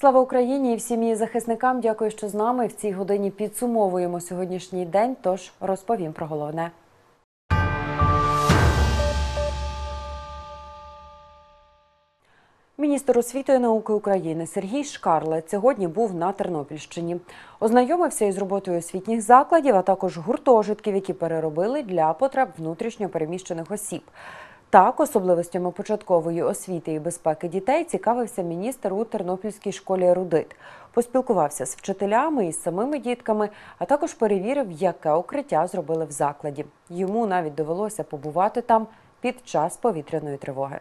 Слава Україні і всім її захисникам. Дякую, що з нами в цій годині підсумовуємо сьогоднішній день. Тож розповім про головне. Міністр освіти і науки України Сергій Шкарлет сьогодні був на Тернопільщині. Ознайомився із роботою освітніх закладів, а також гуртожитків, які переробили для потреб внутрішньо переміщених осіб. Так, особливостями початкової освіти і безпеки дітей цікавився міністр у Тернопільській школі Рудит. Поспілкувався з вчителями і з самими дітками, а також перевірив, яке укриття зробили в закладі. Йому навіть довелося побувати там під час повітряної тривоги.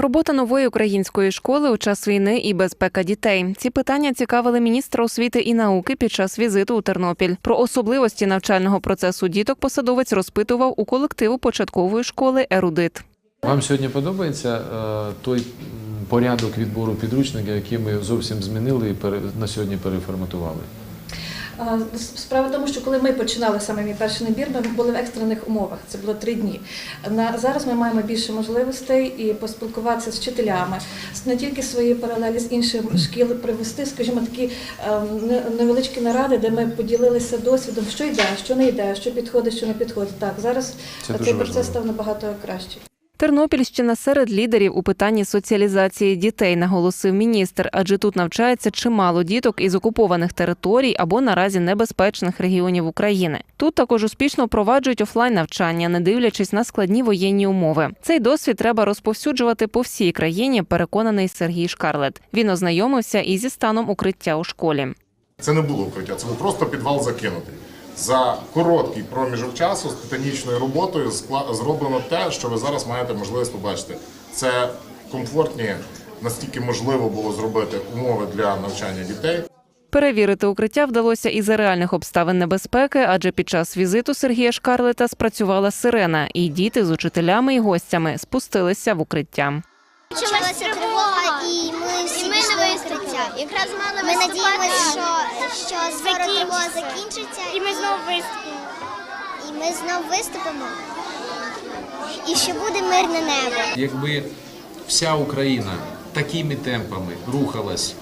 Робота нової української школи у час війни і безпека дітей. Ці питання цікавили міністра освіти і науки під час візиту у Тернопіль. Про особливості навчального процесу діток посадовець розпитував у колективу початкової школи Ерудит. Вам сьогодні подобається е, той порядок відбору підручників, який ми зовсім змінили і на сьогодні переформатували? Справа в тому, що коли ми починали саме мій перший набір, ми були в екстрених умовах. Це було три дні. На зараз ми маємо більше можливостей і поспілкуватися з вчителями, не тільки свої паралелі з інших шкіл привести, скажімо, такі ем, невеличкі наради, де ми поділилися досвідом, що йде, що не йде, що підходить, що не підходить. Так зараз Це цей процес важливо. став набагато кращий. Тернопільщина серед лідерів у питанні соціалізації дітей, наголосив міністр, адже тут навчається чимало діток із окупованих територій або наразі небезпечних регіонів України. Тут також успішно впроваджують офлайн навчання, не дивлячись на складні воєнні умови. Цей досвід треба розповсюджувати по всій країні. Переконаний Сергій Шкарлет. Він ознайомився і зі станом укриття у школі. Це не було укриття, це був просто підвал закинутий. За короткий проміжок часу з титанічною роботою скла- зроблено те, що ви зараз маєте можливість побачити. Це комфортні, настільки можливо було зробити умови для навчання дітей. Перевірити укриття вдалося і за реальних обставин небезпеки, адже під час візиту Сергія Шкарлета спрацювала сирена, і діти з учителями і гостями спустилися в укриття. Почалася тривога, і ми всі І ми пішли не в укриття. Якраз мали Ми надіємося, що, що скоро тривога Закінчиться. І ми знову виступимо. і ми знов виступимо. І що буде мирне небо. Якби вся Україна такими темпами рухалась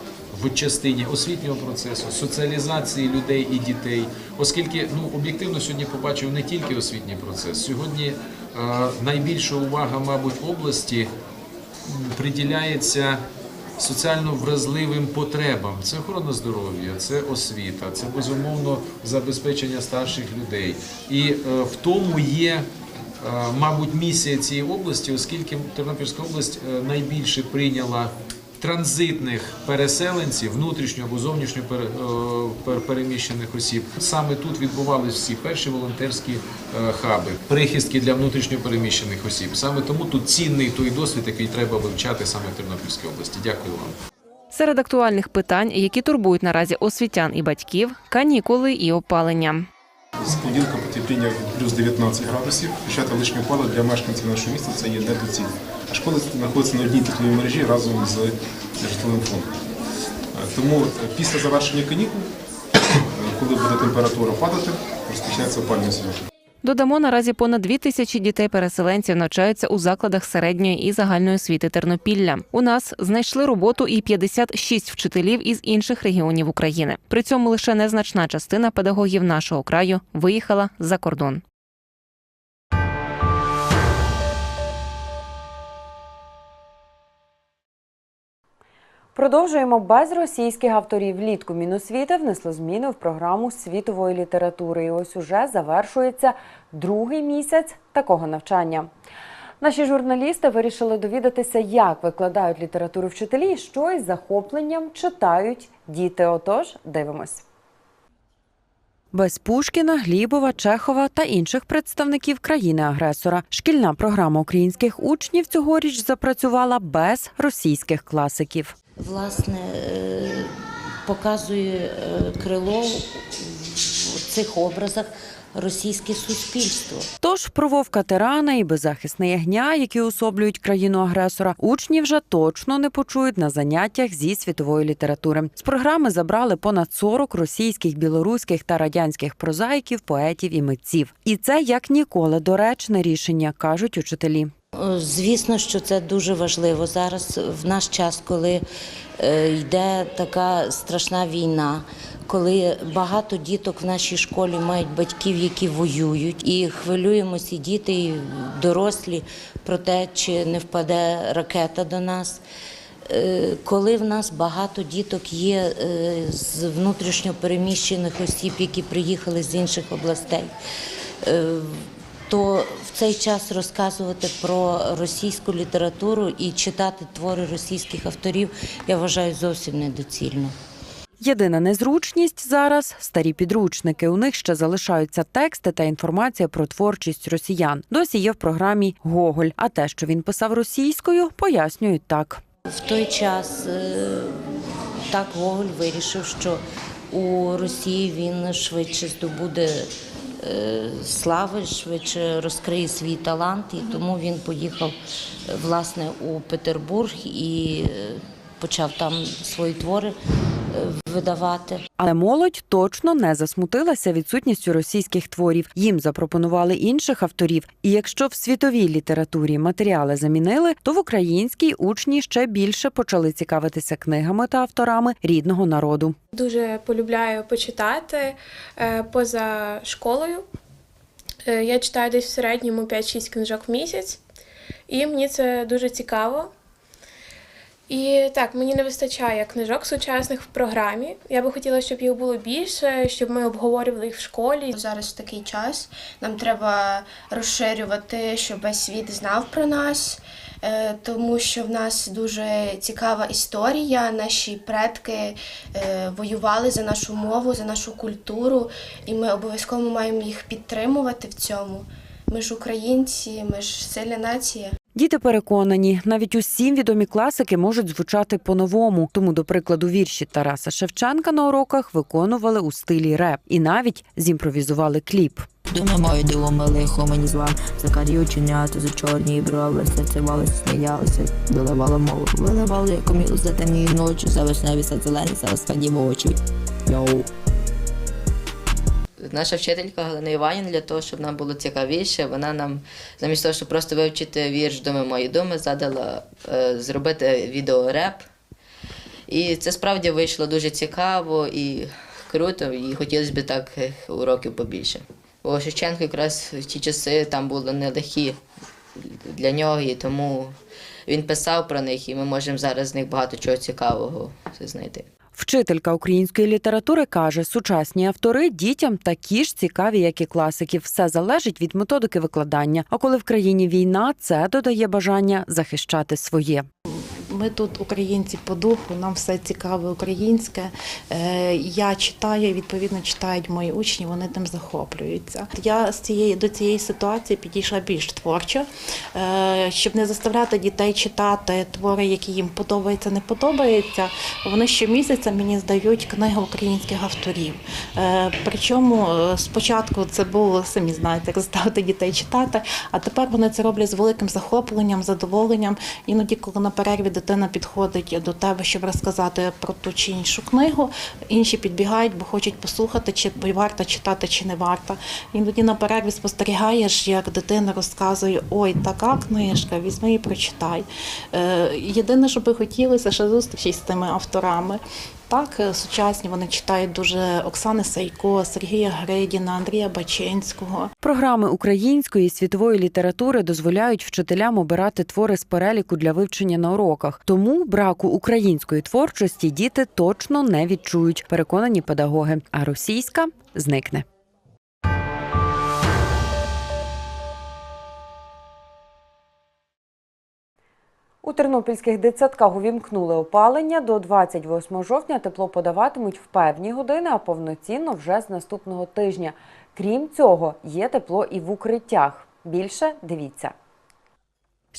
в частині освітнього процесу, соціалізації людей і дітей, оскільки ну об'єктивно сьогодні побачив не тільки освітній процес. Сьогодні е, найбільша увага, мабуть, області приділяється соціально вразливим потребам. Це охорона здоров'я, це освіта, це безумовно забезпечення старших людей. І е, в тому є, е, мабуть, місія цієї області, оскільки Тернопільська область е, найбільше прийняла транзитних переселенців, внутрішньо або зовнішньо е, пер- переміщених осіб. Саме тут відбувалися всі перші волонтерські е, хаби, прихистки для внутрішньо переміщених осіб. Саме тому тут цінний той досвід, який треба вивчати саме в Тернопільській області. Дякую вам. Серед актуальних питань, які турбують наразі освітян і батьків, канікули і опалення. З понеділка потепління плюс 19 градусів. Включати лишнє опалу для мешканців нашого міста це є недоцільно. А школа знаходиться на одній тепловій мережі разом з житловим фондом. Е, Тому е, після завершення канікул, е, коли буде температура падати, розпочнеться опалювальний сезон. Додамо, наразі понад дві тисячі дітей-переселенців навчаються у закладах середньої і загальної освіти Тернопілля. У нас знайшли роботу і 56 вчителів із інших регіонів України. При цьому лише незначна частина педагогів нашого краю виїхала за кордон. Продовжуємо без російських авторів. Влітку Міносвіти внесло зміни в програму світової літератури. І ось уже завершується другий місяць такого навчання. Наші журналісти вирішили довідатися, як викладають літературу вчителі, і що із захопленням читають діти. Отож, дивимось. Без Пушкіна, Глібова, Чехова та інших представників країни-агресора. Шкільна програма українських учнів цьогоріч запрацювала без російських класиків. Власне е, показує е, крило в цих образах російське суспільство. Тож про Вовка Тирана і беззахисне ягня, які особлюють країну агресора, учні вже точно не почують на заняттях зі світової літератури. З програми забрали понад 40 російських, білоруських та радянських прозаїків, поетів і митців. І це як ніколи доречне рішення, кажуть учителі. Звісно, що це дуже важливо зараз, в наш час, коли е, йде така страшна війна, коли багато діток в нашій школі мають батьків, які воюють, і хвилюємося і діти, і дорослі про те, чи не впаде ракета до нас. Е, Коли в нас багато діток є е, з внутрішньо переміщених осіб, які приїхали з інших областей, то в цей час розказувати про російську літературу і читати твори російських авторів я вважаю зовсім недоцільно. Єдина незручність зараз старі підручники. У них ще залишаються тексти та інформація про творчість росіян. Досі є в програмі Гоголь. А те, що він писав російською, пояснюють так. В той час е, так Гоголь вирішив, що у Росії він швидше здобуде слави, швидше розкриє свій талант, і тому він поїхав е, власне у Петербург і е, почав там свої твори е, видавати. Але молодь точно не засмутилася відсутністю російських творів. Їм запропонували інших авторів. І якщо в світовій літературі матеріали замінили, то в українській учні ще більше почали цікавитися книгами та авторами рідного народу. Дуже полюбляю почитати е, поза школою. Е, Я читаю десь в середньому 5-6 книжок в місяць, і мені це дуже цікаво. І так, мені не вистачає книжок сучасних в програмі. Я би хотіла, щоб їх було більше, щоб ми обговорювали їх в школі. Зараз такий час. Нам треба розширювати, щоб весь світ знав про нас, е, тому що в нас дуже цікава історія. Наші предки е, воювали за нашу мову, за нашу культуру, і ми обов'язково маємо їх підтримувати в цьому. Ми ж українці, ми ж сильна нація. Діти переконані, навіть усім відомі класики можуть звучати по-новому. Тому, до прикладу, вірші Тараса Шевченка на уроках виконували у стилі реп і навіть зімпровізували кліп. Думи мої дивами лихо мені злам, закарі оченята, за чорні брови, серцевалися, сміялися, доливала мову, виливали, як за темні ночі, за вишневі, за зелені, за розкладні очі. Йоу. Наша вчителька Галина Іванівна, для того, щоб нам було цікавіше, вона нам, замість того, щоб просто вивчити вірш Думи мої думи, задала е, зробити відеореп. І це справді вийшло дуже цікаво і круто, і хотілося б так е, уроків побільше. Бо Шевченко якраз в ті часи там були нелегкі для нього, і тому він писав про них, і ми можемо зараз з них багато чого цікавого знайти. Вчителька української літератури каже, сучасні автори дітям такі ж цікаві, як і класиків. Все залежить від методики викладання. А коли в країні війна, це додає бажання захищати своє. Ми тут українці по духу, нам все цікаве українське. Е, Я читаю, відповідно читають мої учні, вони тим захоплюються. Я з цієї до цієї ситуації підійшла більш творчо, Е, щоб не заставляти дітей читати твори, які їм подобаються, не подобаються. Вони щомісяця мені здають книги українських авторів. Е, Причому спочатку це було самі знаєте, як заставити дітей читати, а тепер вони це роблять з великим захопленням, задоволенням. Іноді, коли на перерві дитина підходить до тебе, щоб розказати про ту чи іншу книгу, інші підбігають, бо хочуть послухати, чи варто читати, чи не варто. Іноді на перерві спостерігаєш, як дитина розказує: ой, така книжка, візьми і прочитай. Е, Єдине, що би хотілося, ще зустрічі з тими авторами. Так, е, сучасні вони читають дуже Оксани Сайко, Сергія Гридіна, Андрія Бачинського. Програми української і світової літератури дозволяють вчителям обирати твори з переліку для вивчення на уроках. Тому браку української творчості діти точно не відчують, переконані педагоги. А російська зникне. У тернопільських дитсадках увімкнули опалення. До 28 жовтня тепло подаватимуть в певні години, а повноцінно вже з наступного тижня. Крім цього, є тепло і в укриттях. Більше дивіться.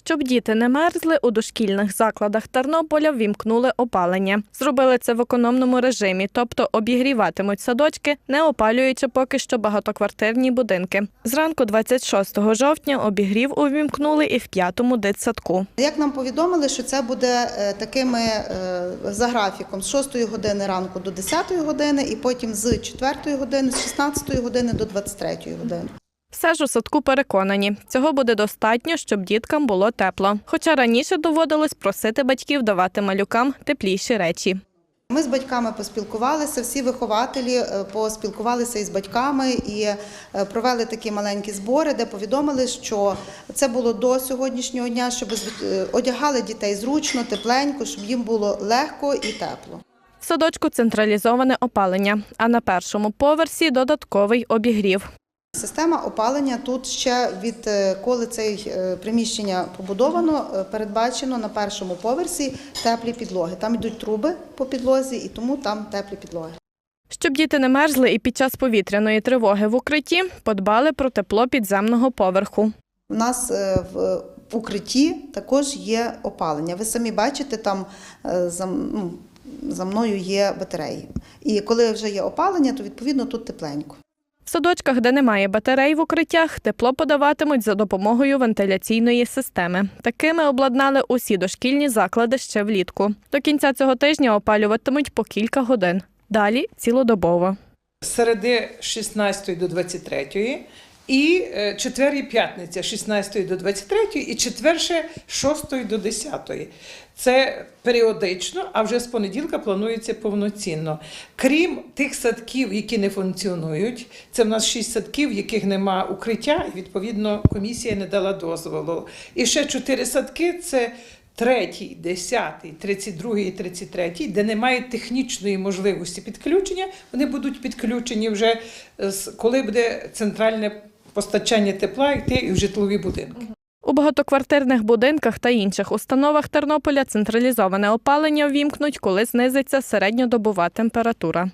Щоб діти не мерзли, у дошкільних закладах Тернополя ввімкнули опалення. Зробили це в економному режимі, тобто обігріватимуть садочки, не опалюючи поки що багатоквартирні будинки. Зранку 26 жовтня обігрів увімкнули і в п'ятому дитсадку. Як нам повідомили, що це буде е, такими е, за графіком з 6 години ранку до 10 години, і потім з 4 години, з 16 години до 23 години. Все ж у садку переконані, цього буде достатньо, щоб діткам було тепло. Хоча раніше доводилось просити батьків давати малюкам тепліші речі. Ми з батьками поспілкувалися, всі вихователі е, поспілкувалися із батьками і е, провели такі маленькі збори, де повідомили, що це було до сьогоднішнього дня, щоб е, одягали дітей зручно, тепленько, щоб їм було легко і тепло. В садочку централізоване опалення, а на першому поверсі додатковий обігрів. Система опалення тут ще від е, коли це приміщення побудовано, е, передбачено на першому поверсі теплі підлоги. Там йдуть труби по підлозі, і тому там теплі підлоги. Щоб діти не мерзли і під час повітряної тривоги в укритті подбали про тепло підземного поверху. У нас е, в укритті також є опалення. Ви самі бачите, там е, ну, за мною є батареї. І коли вже є опалення, то відповідно тут тепленько. В садочках, де немає батарей в укриттях, тепло подаватимуть за допомогою вентиляційної системи. Такими обладнали усі дошкільні заклади ще влітку. До кінця цього тижня опалюватимуть по кілька годин. Далі цілодобово. Середи 16 до 23 і е, четвер і п'ятниця з 16 до 23 і четвер ще 6 до 10. Це періодично, а вже з понеділка планується повноцінно. Крім тих садків, які не функціонують, це в нас шість садків, яких нема укриття, і відповідно комісія не дала дозволу. І ще чотири садки це третій, десятий, тридцять другий тридцять третій, де немає технічної можливості підключення, вони будуть підключені вже коли буде центральне постачання тепла йти і в житлові будинки. У багатоквартирних будинках та інших установах Тернополя централізоване опалення ввімкнуть, коли знизиться середньодобова температура.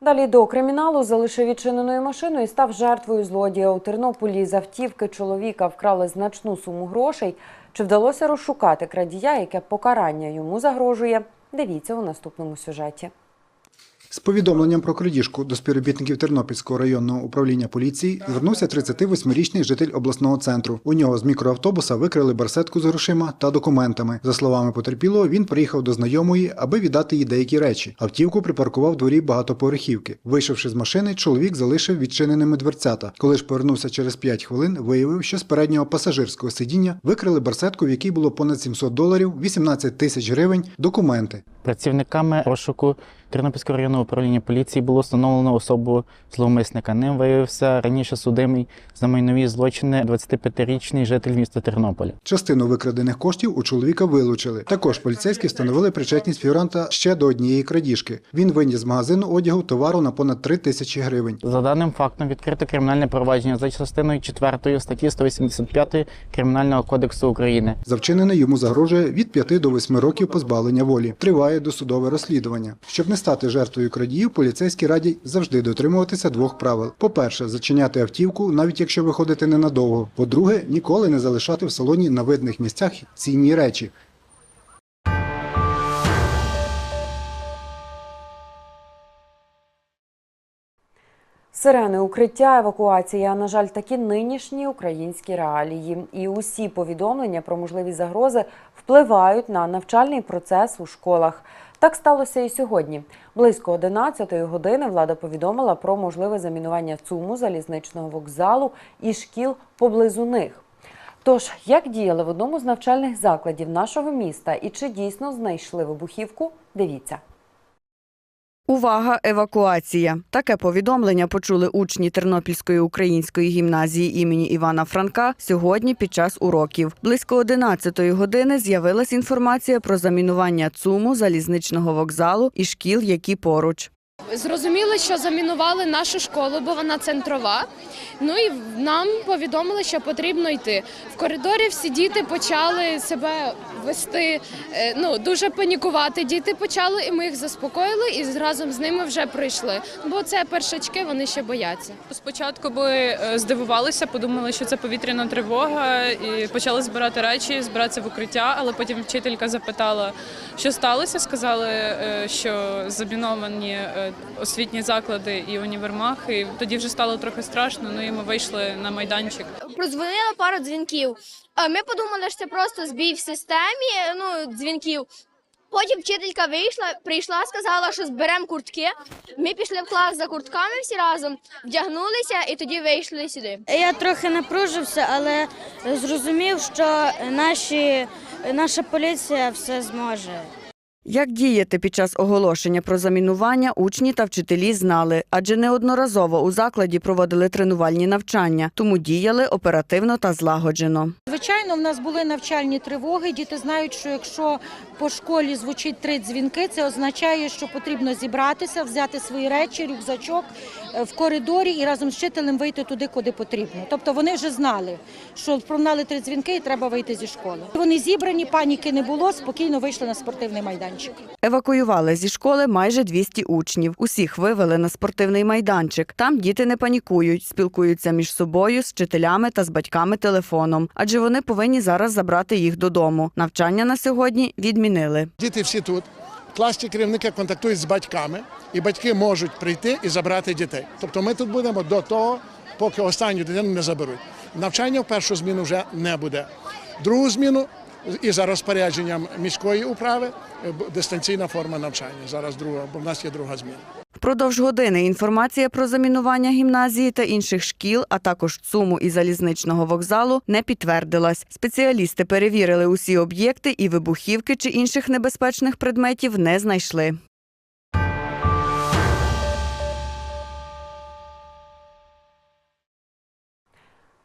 Далі до криміналу залишив відчиненою машину і став жертвою злодія у Тернополі. З автівки чоловіка вкрали значну суму грошей. Чи вдалося розшукати крадія, яке покарання йому загрожує? Дивіться у наступному сюжеті. З повідомленням про крадіжку до співробітників Тернопільського районного управління поліції звернувся 38-річний житель обласного центру. У нього з мікроавтобуса викрили барсетку з грошима та документами. За словами потерпілого, він приїхав до знайомої, аби віддати їй деякі речі. Автівку припаркував дворі багатоповерхівки. Вийшовши з машини, чоловік залишив відчиненими дверцята. Коли ж повернувся через 5 хвилин, виявив, що з переднього пасажирського сидіння викрили барсетку, в якій було понад 700 доларів, 18 тисяч гривень, документи. Працівниками розшуку Тернопільського районного управління поліції було встановлено особу зловмисника. Ним виявився раніше судимий за майнові злочини 25-річний житель міста Тернополя. Частину викрадених коштів у чоловіка вилучили. Також поліцейські встановили причетність фігуранта ще до однієї крадіжки. Він виніс з магазину одягу товару на понад 3 тисячі гривень. За даним фактом відкрито кримінальне провадження за частиною 4 статті 185 Кримінального кодексу України. За вчинене йому загрожує від 5 до 8 років позбавлення волі. Триває досудове розслідування. Щоб не стати жертвою крадіїв, поліцейські радять завжди дотримуватися двох правил: по-перше, зачиняти автівку, навіть якщо виходити ненадовго. По-друге, ніколи не залишати в салоні на видних місцях цінні речі. Сирени, укриття, евакуація. На жаль, такі нинішні українські реалії. І усі повідомлення про можливі загрози впливають на навчальний процес у школах. Так сталося і сьогодні. Близько 11-ї години влада повідомила про можливе замінування ЦУМу залізничного вокзалу і шкіл поблизу них. Тож, як діяли в одному з навчальних закладів нашого міста і чи дійсно знайшли вибухівку, дивіться. Увага, евакуація. Таке повідомлення почули учні Тернопільської української гімназії імені Івана Франка сьогодні під час уроків. Близько 11-ї години з'явилась інформація про замінування ЦУМу, залізничного вокзалу і шкіл, які поруч. Зрозуміли, що замінували нашу школу, бо вона центрова. Ну і нам повідомили, що потрібно йти. В коридорі всі діти почали себе вести, е, ну дуже панікувати. Діти почали, і ми їх заспокоїли, і разом з ними вже прийшли. Бо це першачки, вони ще бояться. Спочатку були е, здивувалися, подумали, що це повітряна тривога, і почали збирати речі, збиратися в укриття. Але потім вчителька запитала, що сталося. Сказали, е, що заміновані освітні заклади і універмаг. І тоді вже стало трохи страшно. Ну і ми вийшли на майданчик. Прозвонила пару дзвінків. Ми подумали, що це просто збій в системі ну, дзвінків. Потім вчителька вийшла, прийшла, сказала, що зберемо куртки. Ми пішли в клас за куртками всі разом, вдягнулися і тоді вийшли сюди. Я трохи напружився, але зрозумів, що наші, наша поліція все зможе. Як діяти під час оголошення про замінування, учні та вчителі знали, адже неодноразово у закладі проводили тренувальні навчання, тому діяли оперативно та злагоджено. Звичайно, в нас були навчальні тривоги. Діти знають, що якщо по школі звучить три дзвінки, це означає, що потрібно зібратися, взяти свої речі, рюкзачок е, в коридорі і разом з вчителем вийти туди, куди потрібно. Тобто вони вже знали, що пролунали три дзвінки і треба вийти зі школи. Вони зібрані, паніки не було, спокійно вийшли на спортивний майданчик. Евакуювали зі школи майже 200 учнів. Усіх вивели на спортивний майданчик. Там діти не панікують, спілкуються між собою, з вчителями та з батьками телефоном, адже вони повинні зараз забрати їх додому. Навчання на сьогодні відмінили. Діти всі тут. Класні керівники контактують з батьками, і батьки можуть прийти і забрати дітей. Тобто ми тут будемо до того, поки останню дитину не заберуть. Навчання в першу зміну вже не буде. Другу зміну і за розпорядженням міської управи е, дистанційна форма навчання. Зараз друга, бо в нас є друга зміна. Впродовж години інформація про замінування гімназії та інших шкіл, а також ЦУМу і залізничного вокзалу, не підтвердилась. Спеціалісти перевірили усі об'єкти і вибухівки чи інших небезпечних предметів не знайшли.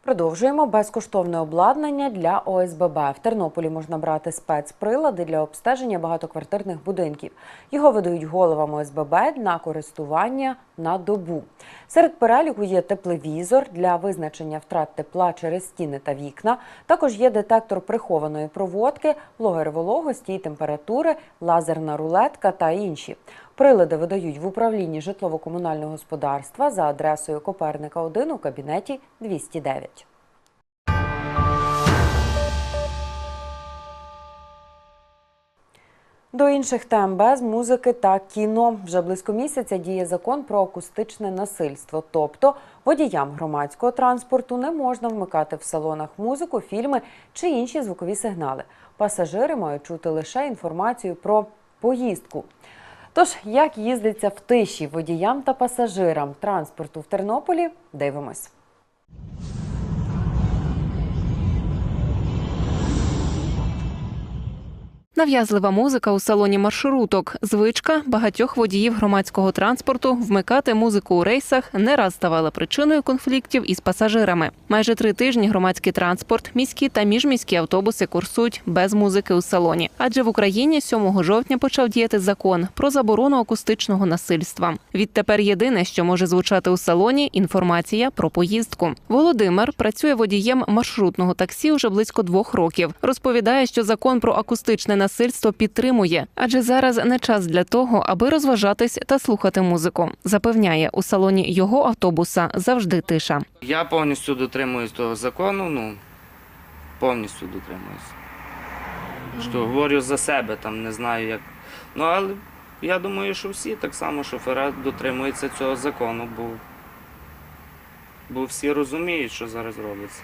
Продовжуємо безкоштовне обладнання для ОСББ. В Тернополі можна брати спецприлади для обстеження багатоквартирних будинків. Його видають головам ОСББ на користування на добу. Серед переліку є тепловізор для визначення втрат тепла через стіни та вікна. Також є детектор прихованої проводки, логер вологості і температури, лазерна рулетка та інші. Прилади видають в управлінні житлово-комунального господарства за адресою Коперника 1 у кабінеті 209. До інших тем без музики та кіно вже близько місяця діє закон про акустичне насильство. Тобто водіям громадського транспорту не можна вмикати в салонах музику, фільми чи інші звукові сигнали. Пасажири мають чути лише інформацію про поїздку. Тож, як їздиться в тиші водіям та пасажирам транспорту в Тернополі, дивимось. Нав'язлива музика у салоні маршруток. Звичка багатьох водіїв громадського транспорту вмикати музику у рейсах не раз ставала причиною конфліктів із пасажирами. Майже три тижні громадський транспорт, міські та міжміські автобуси курсують без музики у салоні. Адже в Україні 7 жовтня почав діяти закон про заборону акустичного насильства. Відтепер єдине, що може звучати у салоні інформація про поїздку. Володимир працює водієм маршрутного таксі уже близько двох років. Розповідає, що закон про акустичне насильство підтримує, адже зараз не час для того, аби розважатись та слухати музику. Запевняє, у салоні його автобуса завжди тиша. Я повністю дотримуюсь того закону, ну повністю дотримуюсь. Що говорю за себе, там не знаю як. Ну але я думаю, що всі так само шофера дотримуються цього закону, бо, бо всі розуміють, що зараз робиться.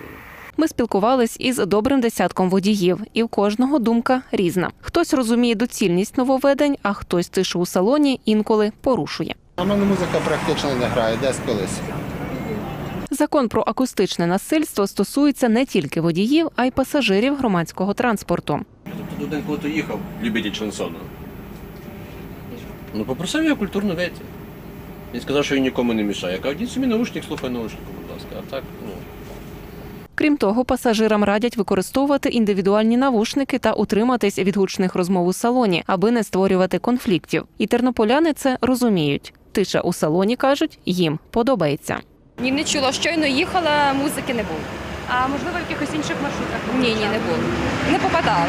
Ми спілкувались із добрим десятком водіїв, і в кожного думка різна. Хтось розуміє доцільність нововведень, а хтось тишу у салоні інколи порушує. У мене музика практично не грає, десь колись. Закон про акустичне насильство стосується не тільки водіїв, а й пасажирів громадського транспорту. Тут один коли їхав, любитель шансону. Ну, попросив його культурно вийти. Він сказав, що він нікому не мішає. Я кажу, йдіть собі наушник, слухай наушник, будь ласка. А так, ну. Крім того, пасажирам радять використовувати індивідуальні навушники та утриматись від гучних розмов у салоні, аби не створювати конфліктів. І тернополяни це розуміють. Тиша у салоні кажуть, їм подобається. Ні, не чула. Щойно їхала, музики не було. А можливо, в якихось інших маршрутах? Ні, ні, не було. Не попадала.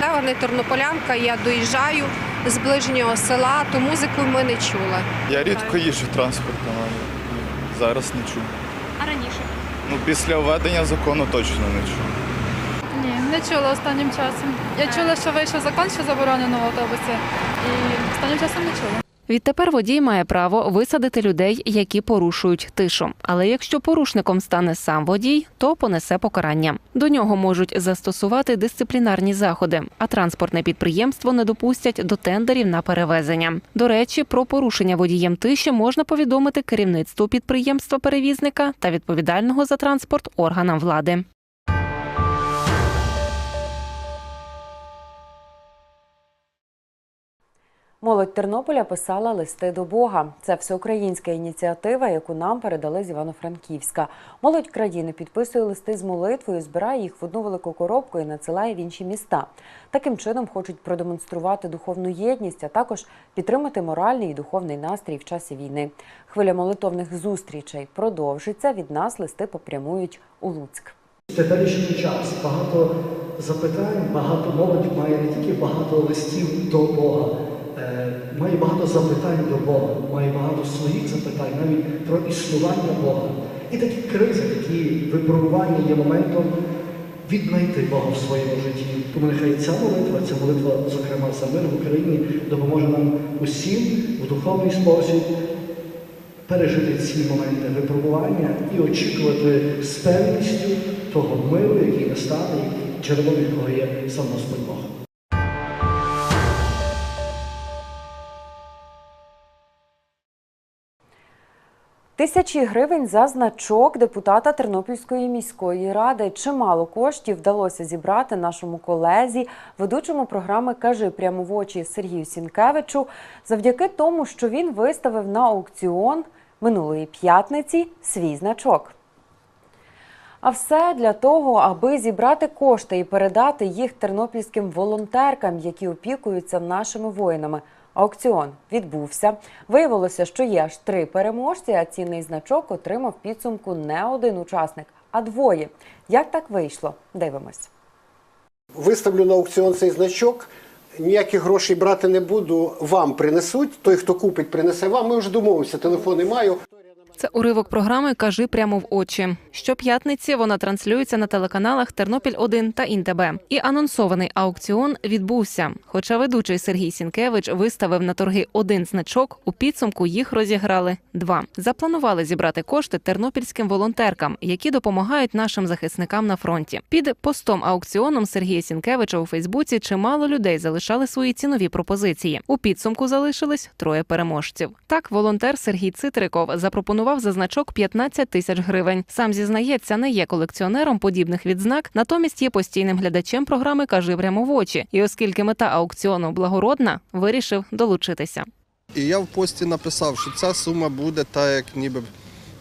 Я не тернополянка, я доїжджаю з ближнього села, то музику ми не чула. Я рідко їжджу транспортом, але зараз не чую. Ну, після введення закону точно не чую. Ні, не чула останнім часом. Я чула, що вийшов закон, що заборонено в автобусі, і останнім часом не чула. Відтепер водій має право висадити людей, які порушують тишу. Але якщо порушником стане сам водій, то понесе покарання. До нього можуть застосувати дисциплінарні заходи, а транспортне підприємство не допустять до тендерів на перевезення. До речі, про порушення водієм тиші можна повідомити керівництву підприємства перевізника та відповідального за транспорт органам влади. Молодь Тернополя писала листи до Бога. Це всеукраїнська ініціатива, яку нам передали з Івано-Франківська. Молодь країни підписує листи з молитвою, збирає їх в одну велику коробку і надсилає в інші міста. Таким чином хочуть продемонструвати духовну єдність, а також підтримати моральний і духовний настрій в часі війни. Хвиля молитовних зустрічей продовжиться. Від нас листи попрямують у Луцьк. Теперішній час багато запитань, багато молодь має не тільки багато листів до Бога, має багато запитань до Бога, має багато своїх запитань навіть про існування Бога. І такі кризи, такі випробування є моментом віднайти Бога в своєму житті. Тому нехай ця молитва, ця молитва, зокрема за мир в Україні, допоможе нам усім в духовний спосіб пережити ці моменти випробування і очікувати з певністю того миру, який настане, джерелом якого є сам Господь Бог. Тисячі гривень за значок депутата Тернопільської міської ради. Чимало коштів вдалося зібрати нашому колезі, ведучому програми Кажи прямо в очі Сергію Сінкевичу, завдяки тому, що він виставив на аукціон минулої п'ятниці свій значок. А все для того, аби зібрати кошти і передати їх тернопільським волонтеркам, які опікуються нашими воїнами. Аукціон відбувся. Виявилося, що є аж три переможці, а цінний значок отримав підсумку не один учасник, а двоє. Як так вийшло? Дивимось. Виставлю на аукціон цей значок. Ніяких грошей брати не буду. Вам принесуть. Той, хто купить, принесе вам. Ми вже домовимося. Телефони маю. Це уривок програми Кажи прямо в очі. Щоп'ятниці вона транслюється на телеканалах Тернопіль 1 та Інтеб. І анонсований аукціон відбувся. Хоча ведучий Сергій Сінкевич виставив на торги один значок, у підсумку їх розіграли два. Запланували зібрати кошти тернопільським волонтеркам, які допомагають нашим захисникам на фронті. Під постом аукціоном Сергія Сінкевича у Фейсбуці чимало людей залишали свої цінові пропозиції. У підсумку залишились троє переможців. Так, волонтер Сергій Цитриков запропонував за значок 15 тисяч гривень. Сам зізнається, не є колекціонером подібних відзнак, натомість є постійним глядачем програми Кажи прямо в очі. І оскільки мета аукціону благородна, вирішив долучитися. І я в пості написав, що ця сума буде так, як ніби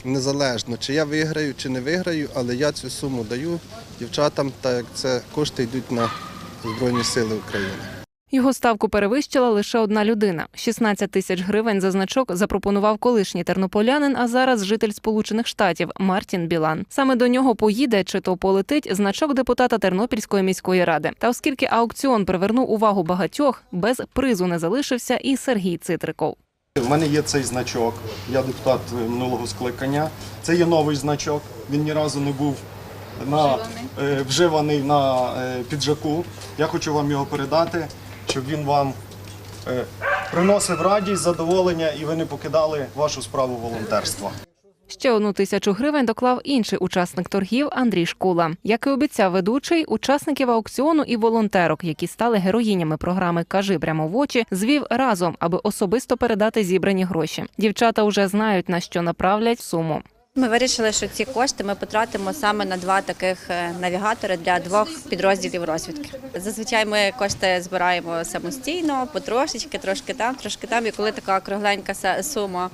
незалежно, чи я виграю, чи не виграю, але я цю суму даю дівчатам, так як це кошти йдуть на Збройні Сили України. Його ставку перевищила лише одна людина. 16 тисяч гривень за значок запропонував колишній тернополянин, а зараз житель Сполучених Штатів Мартін Білан. Саме до нього поїде чи то полетить значок депутата Тернопільської міської ради. Та оскільки аукціон привернув увагу багатьох, без призу не залишився і Сергій Цитриков. У мене є цей значок. Я депутат минулого скликання. Це є новий значок. Він ні разу не був на, е, вживаний на е, піджаку. Я хочу вам його передати, щоб він вам е, приносив радість, задоволення і ви не покидали вашу справу волонтерства. Ще одну тисячу гривень доклав інший учасник торгів Андрій Шкула. Як і обіцяв ведучий, учасників аукціону і волонтерок, які стали героїнями програми Кажи прямо в очі, звів разом, аби особисто передати зібрані гроші. Дівчата вже знають на що направлять суму. Ми вирішили, що ці кошти ми потратимо саме на два таких е, навігатори для двох підрозділів розвідки. Зазвичай ми кошти збираємо самостійно, потрошечки, трошки там, трошки там. І коли така кругленька сума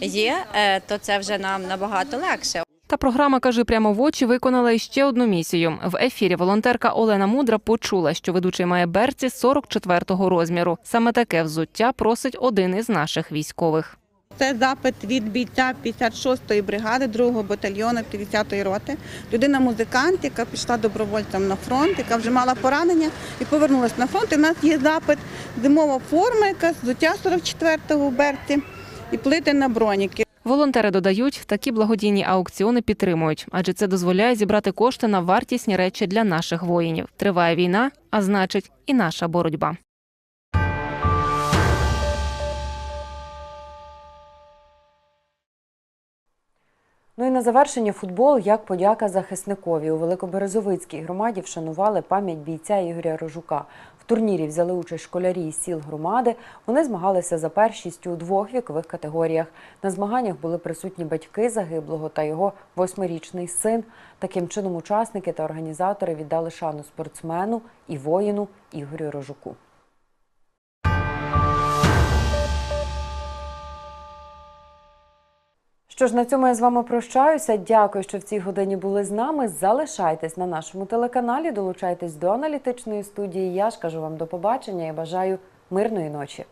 є, е, то це вже нам набагато легше. Та програма Кажи прямо в очі виконала іще одну місію. В ефірі волонтерка Олена Мудра почула, що ведучий має берці 44-го розміру. Саме таке взуття просить один із наших військових. Це запит від бійця 56-ї бригади 2-го батальйону 50-ї роти. Людина музикант, яка пішла добровольцем на фронт, яка вже мала поранення і повернулася на фронт. І в нас є запит зимова форма, яка взуття 44-го берці і плити на броніки. Волонтери додають, такі благодійні аукціони підтримують, адже це дозволяє зібрати кошти на вартісні речі для наших воїнів. Триває війна, а значить, і наша боротьба. Ну і на завершення футбол як подяка захисникові. У Великоберезовицькій громаді вшанували пам'ять бійця Ігоря Рожука. В турнірі взяли участь школярі із сіл громади. Вони змагалися за першість у двох вікових категоріях. На змаганнях були присутні батьки загиблого та його восьмирічний син. Таким чином, учасники та організатори віддали шану спортсмену і воїну Ігорю Рожуку. Що ж, на цьому я з вами прощаюся. Дякую, що в цій годині були з нами. Залишайтесь на нашому телеканалі, долучайтесь до аналітичної студії. Я ж кажу вам до побачення і бажаю мирної ночі.